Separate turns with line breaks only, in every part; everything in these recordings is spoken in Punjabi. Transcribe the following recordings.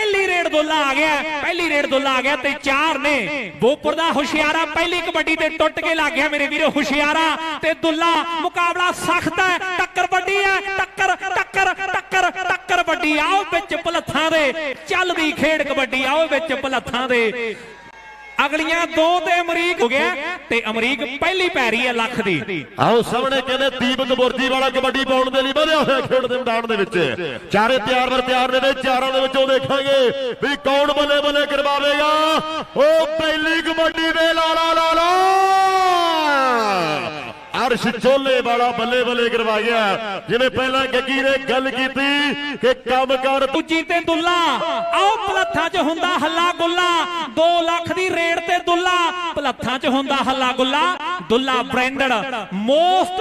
ਪਹਿਲੀ ਰੇਡ ਦੁੱਲਾ ਆ ਗਿਆ। ਪਹਿਲੀ ਰੇਡ ਦੁੱਲਾ ਆ ਗਿਆ ਤੇ ਚਾਰ ਨੇ। ਬੋਪੁਰ ਦਾ ਹੁਸ਼ਿਆਰਾ ਪਹਿਲੀ ਕਬੱਡੀ ਤੇ ਟੁੱਟ ਕੇ ਲੱਗ ਗਿਆ ਮੇਰੇ ਵੀਰੋ, ਹੁਸ਼ਿਆਰਾ ਤੇ ਦੁੱਲਾ। ਮੁਕਾਬਲਾ ਸਖਤ ਹੈ। ਟੱਕਰ ਵੱਡੀ ਹੈ। ਟੱਕਰ ਟੱਕਰ ਟੱਕਰ ਟੱਕਰ ਵੱਡੀ। ਆਓ ਵਿੱਚ ਭਲੱਥਾਂ ਦੇ। ਚੱਲਦੀ ਖੇਡ ਕਬੱਡੀ। ਆਓ ਵਿੱਚ ਭਲੱਥਾਂ ਦੇ। ਅਗਲੀਆਂ ਦੋ ਤੇ ਅਮਰੀਕ ਹੋ ਗਿਆ ਤੇ ਅਮਰੀਕ ਪਹਿਲੀ ਪੈਰੀ ਹੈ ਲੱਖ ਦੀ।
ਆਓ ਸਾਹਮਣੇ ਕਹਿੰਦੇ ਦੀਪਕ ਬੁਰਜੀ ਵਾਲਾ ਕਬੱਡੀ ਪਾਉਣ ਦੇ ਲਈ ਵਧਿਆ ਹੋਇਆ ਖੇਡ ਦੇ ਮੈਦਾਨ ਦੇ ਵਿੱਚ। ਚਾਰੇ ਤਿਆਰ ਵਰ ਤਿਆਰ ਨੇ ਚਾਰਾਂ ਦੇ ਵਿੱਚੋਂ ਦੇਖਾਂਗੇ ਵੀ ਕੌਣ ਬੱਲੇ ਬੱਲੇ ਕਰਵਾਵੇਗਾ। ਉਹ ਪਹਿਲੀ ਕਬੱਡੀ ਦੇ ਲਾ ਲਾ ਲਾ ਲਾ। ਅਰਸ਼ ਚੋਲੇ ਵਾਲਾ ਬੱਲੇ ਬੱਲੇ ਕਰਵਾ ਗਿਆ ਜਿਵੇਂ ਪਹਿਲਾਂ ਗੱਗੀ ਨੇ ਗੱਲ ਕੀਤੀ ਕਿ ਕੰਮ ਕਰ
ਦੂਜੀ ਤੇ ਦੁੱਲਾ। ਆਓ ਭਲੱਥਾਂ 'ਚ ਹੁੰਦਾ ਹੱਲਾ ਗੁੱਲਾ। 2 ਲੱਖ ਦੀ ਰੇਡ ਤੇ ਦੁੱਲਾ। ਭਲੱਥਾਂ 'ਚ ਹੁੰਦਾ ਹੱਲਾ ਗੁੱਲਾ। ਦੁੱਲਾ ਬ੍ਰਾਂਡਡ, ਮੋਸਟ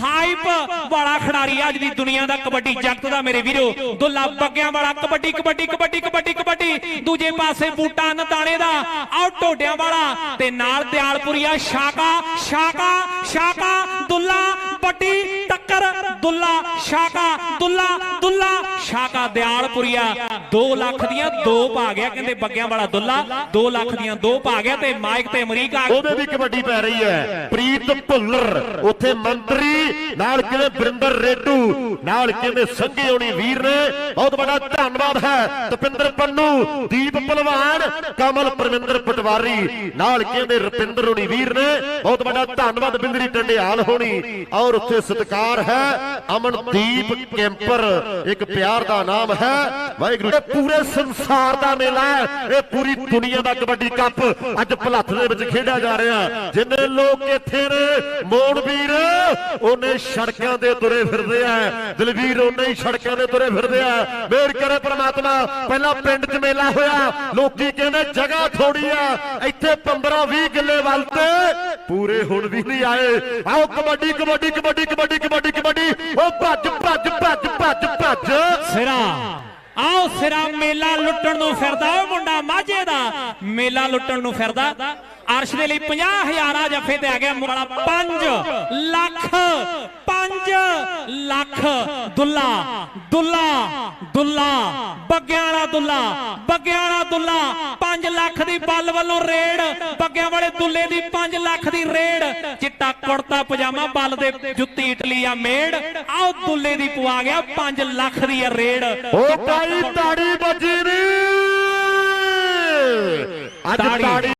ਹਾਈਪ ਵਾਲਾ ਖਿਡਾਰੀ ਅੱਜ ਦੀ ਦੁਨੀਆ ਦਾ ਕਬੱਡੀ ਜਗਤ ਦਾ ਮੇਰੇ ਵੀਰੋ। ਦੁੱਲਾ ਬੱਗਿਆਂ ਵਾਲਾ ਕਬੱਡੀ ਕਬੱਡੀ ਕਬੱਡੀ ਕਬੱਡੀ ਕਬੱਡੀ। ਦੂਜੇ ਪਾਸੇ ਬੂਟਾ ਨਦਾਣੇ ਦਾ, ਆਓ ਢੋਡਿਆਂ ਵਾਲਾ। ਤੇ ਨਾਲ ਦਿਆਲਪੁਰੀਆ, ਸ਼ਾਕਾ ਸ਼ਾਕਾ ਸ਼ਾਕਾ, ਦੁੱਲਾ ਵੱਡੀ ਟੱਕਰ ਦੁੱਲਾ, ਸ਼ਾਕਾ, ਦੁੱਲਾ ਦੁੱਲਾ, ਸ਼ਾਕਾ ਦਿਆਲਪੁਰੀਆ। 2 ਲੱਖ ਦੀਆਂ ਦੋ ਪਾ ਗਿਆ, ਕਹਿੰਦੇ ਬੱਗਿਆਂ ਵਾਲਾ ਦੁੱਲਾ। 2 ਲੱਖ ਦੀਆਂ ਦੋ ਪਾ ਗਿਆ ਤੇ ਮਾਈਕ ਤੇ ਅਮਰੀਕਾ
ਉਹਦੇ ਵੀ ਕਬੱਡੀ ਪੈ ਰਹੀ ਹੈ। ਪ੍ਰੀਤ ਭੁੱਲਰ, ਉੱਥੇ ਮੰਤਰੀ, ਨਾਲ ਕਿਵੇਂ ਬਰਿੰਦਰ ਰੇਡੂ, ਨਾਲ ਕਿਵੇਂ ਸੰਘੇ ਹੋਣੀ ਵੀਰ ਨੇ, ਬਹੁਤ ਬੜਾ ਧੰਨਵਾਦ ਹੈ। ਤਪਿੰਦਰ ਪੰਨੂ, ਦੀਪ ਪਹਿਲਵਾਨ ਕਮਲ ਪਰਮਿੰਦਰ ਪਟਵਾਰੀ, ਨਾਲ ਕਹਿੰਦੇ ਰੁਪਿੰਦਰ ਹੋਣੀ ਵੀਰ ਨੇ, ਬਹੁਤ ਬੜਾ ਧੰਨਵਾਦ ਬਿੰਦਰੀ ਟੰਡਿਆਲ ਹੋਣੀ। ਔਰ ਉੱਥੇ ਸਤਿਕਾਰ ਹੈ। ਅਮਨਦੀਪ ਕੈਂਪਰ, ਇੱਕ ਪਿਆਰ ਦਾ ਨਾਮ ਹੈ। ਵਾਹਿਗੁਰੂ ਇਹ ਪੂਰੇ ਸੰਸਾਰ ਦਾ ਮੇਲਾ ਹੈ। ਇਹ ਪੂਰੀ ਦੁਨੀਆ ਦਾ ਕਬੱਡੀ ਕੱਪ ਅੱਜ ਭਲੱਥ ਦੇ ਵਿੱਚ ਖੇਡਿਆ ਜਾ ਰਿਹਾ ਜਿੰਨੇ ਲੋਕ ਇੱਥੇ ਨੇ, ਮੋੜ ਵੀਰ, ਉਹਨੇ ਸੜਕਾਂ ਤੇ ਤੁਰੇ ਫਿਰਦੇ ਆ। ਦਲਵੀਰ, ਉਹਨੇ ਹੀ ਸੜਕਾਂ ਦੇ ਤੁਰੇ ਫਿਰਦੇ ਆ। ਮੇਰ ਕਰੇ ਪ੍ਰਮਾਤਮਾ। ਪਹਿਲਾਂ ਪਿੰਡ 'ਚ ਮੇਲਾ ਹੋਇਆ। ਲੋਕੀ ਕਹਿੰਦੇ, ਜਗ੍ਹਾ ਥੋੜੀ ਆ। ਇੱਥੇ 15 20 ਕਿੱਲੇ ਵੱਲ ਤੇ ਪੂਰੇ ਹੁਣ ਵੀ ਨਹੀਂ ਆਏ। ਆਓ ਕਬੱਡੀ ਕਬੱਡੀ ਕਬੱਡੀ ਕਬੱਡੀ ਕਬੱਡੀ ਕਬੱਡੀ। ਉਹ ਭੱਜ ਭੱਜ ਭੱਜ ਭੱਜ ਭੱਜ।
ਸਿਰਾ, ਆਓ ਸਿਰਾ, ਮੇਲਾ ਲੁੱਟਣ ਨੂੰ ਫਿਰਦਾ ਉਹ ਮੁੰਡਾ ਮਾਝੇ ਦਾ। ਮੇਲਾ ਲੁੱਟਣ ਨੂੰ ਫਿਰਦਾ। ਅਰਸ਼ ਦੇ ਲਈ 50000 ਆ ਜੱਫੇ ਤੇ ਆ ਗਿਆ ਵਾਲਾ 5 ਲੱਖ 5 ਲੱਖ। ਦੁੱਲਾ ਦੁੱਲਾ ਦੁੱਲਾ। ਬੱਗਿਆਂ ਵਾਲਾ ਦੁੱਲਾ ਬੱਗਿਆਂ ਵਾਲਾ ਦੁੱਲਾ। 5 ਲੱਖ ਦੀ ਬੱਲ ਵੱਲੋਂ ਰੇਡ ਬੱਗਿਆਂ ਵਾਲੇ ਦੁੱਲੇ ਦੀ 5 ਲੱਖ ਦੀ ਰੇਡ ਚਿੱਟਾ ਕੁੜਤਾ ਪਜਾਮਾ ਬੱਲ ਦੇ ਜੁੱਤੀ ਇਟਲੀ ਆ ਮੇੜ ਆਓ ਦੁੱਲੇ ਦੀ ਪਵਾ ਗਿਆ 5 ਲੱਖ ਦੀ ਆ ਰੇਡ
ਉਹ ਤਾੜੀ ਤਾੜੀ ਵੱਜੀ ਨੀ ਅੱਜ। ਤਾੜੀ